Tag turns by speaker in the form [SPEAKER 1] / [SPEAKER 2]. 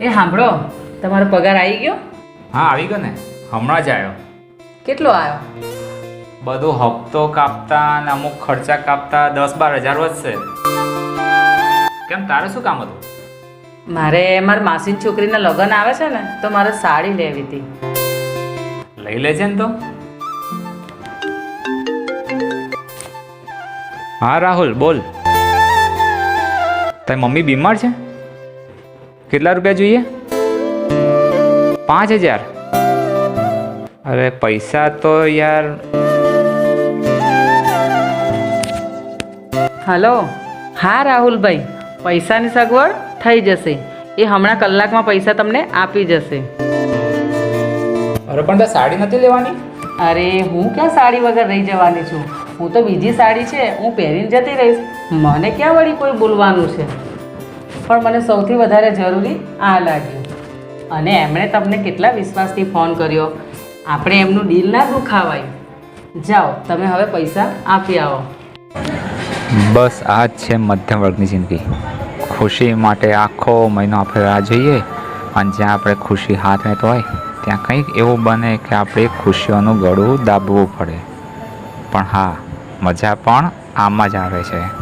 [SPEAKER 1] એ સાંભળો તમારો પગાર આવી ગયો?
[SPEAKER 2] હા આવી ગયો ને. હમણાં જ આવ્યો
[SPEAKER 1] કેટલો આવ્યો
[SPEAKER 2] બધો હપ્તો કાપતા અને અમુક ખર્ચા કાપતા દસ બાર હજાર વધશે. કેમ તારે શું કામ હતું?
[SPEAKER 1] મારે મારી માસીની છોકરીના લગ્ન આવે છે ને તો મારે સાડી લેવી હતી.
[SPEAKER 2] લઈ લેજે ને તો. હા રાહુલ બોલ. તારી મમ્મી બીમાર છે? કેટલા રૂપિયા જોઈએ? પાંચ હજાર? અરે પૈસા તો યાર.
[SPEAKER 1] હલો. હા રાહુલભાઈ. પૈસાની સગવડ થઈ જશે. એ હમણાં કલાકમાં પૈસા તમને આપી જશે.
[SPEAKER 2] અરે પણ તારે સાડી નથી લેવાની?
[SPEAKER 1] અરે હું ક્યાં સાડી વગર રહી જવાની છું? હું તો બીજી સાડી છે હું પહેરીને જતી રહીશ. મને ક્યાં વળી કોઈ બોલવાનું છે? પણ મને સૌથી વધારે જરૂરી આ લાગ્યું. અને એમણે તમને કેટલા વિશ્વાસથી ફોન કર્યો. આપણે એમનું ડીલ ના દુખાવાય. જાઓ, તમે હવે પૈસા આપી આવો.
[SPEAKER 2] બસ આ જ છે મધ્યમ વર્ગની જિંદગી. ખુશી માટે આખો મહિનો આપણે રાહ જોઈએ. અને જ્યાં આપણે ખુશી હાથ રહેતો હોય, ત્યાં કંઈક એવું બને કે આપણે ખુશીઓનું ગળું દાબવું પડે. પણ હા, મજા પણ આમાં જ આવે છે.